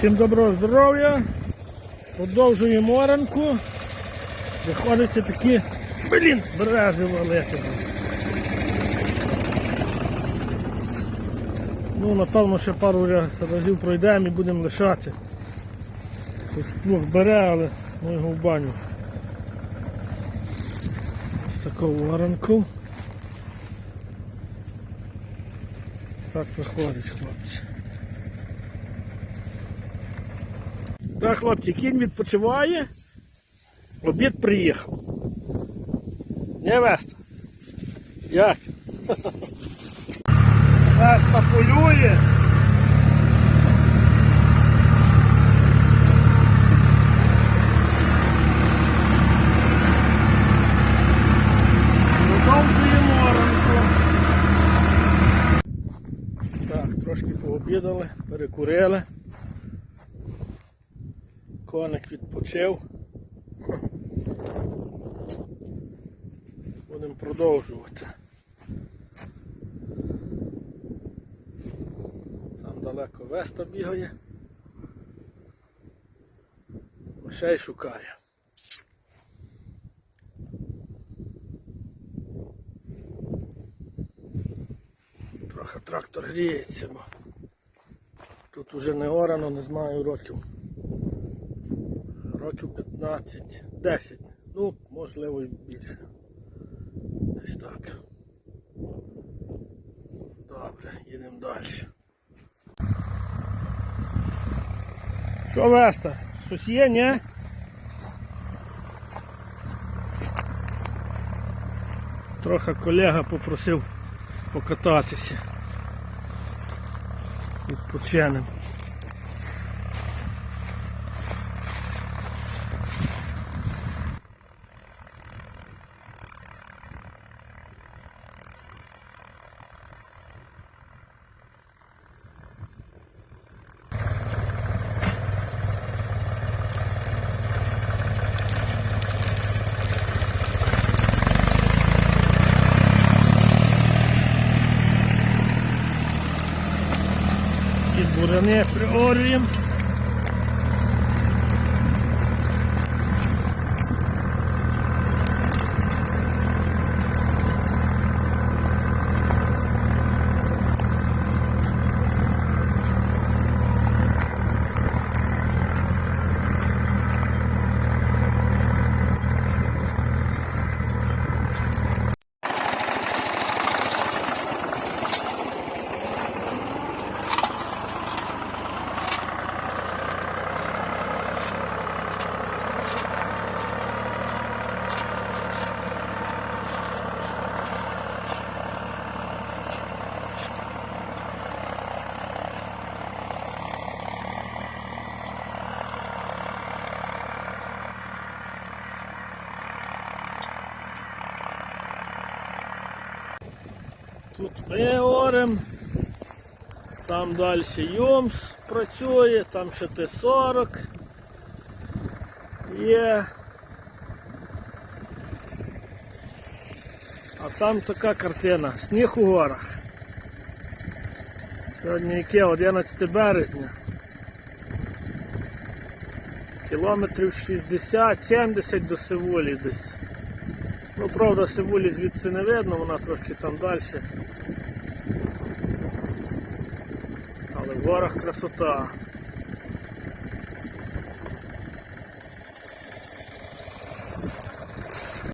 Всім доброго здоров'я. Продовжуємо оранку. Виходиться такі, блін, берези валити. Ну, напевно, ще пару разів пройдемо і будемо лишати. Хоч плуг бере, але ми його в баню. Ось таку оранку. Так виходить, хлопці. Так, хлопці, кінь відпочиває. Обід приїхав. Не Веста? Як? Веста полює. Продовжуємо ранку. Так, трошки пообідали, перекурили. Коник відпочив. Будемо продовжувати. Там далеко Веста бігає. Мишей шукає. Трохи трактор гріється, бо тут уже не орано, не знаю років. Років 15, 10, ну, можливо і більше. Десь так. Добре, їдемо далі. Що Веста? Щось є, ні? Трохи колега попросив покататися. Відпочинемо. Під бурани приорюємо. Тут ми там далі Йомс працює, там ще Т-40 є. А там така картина, сніг у горах. Сьогодні яке 11 березня. Кілометрів 60-70 до Севулі десь. Ну, правда, Севулі звідси не видно, вона трошки там далі. Але в горах красота.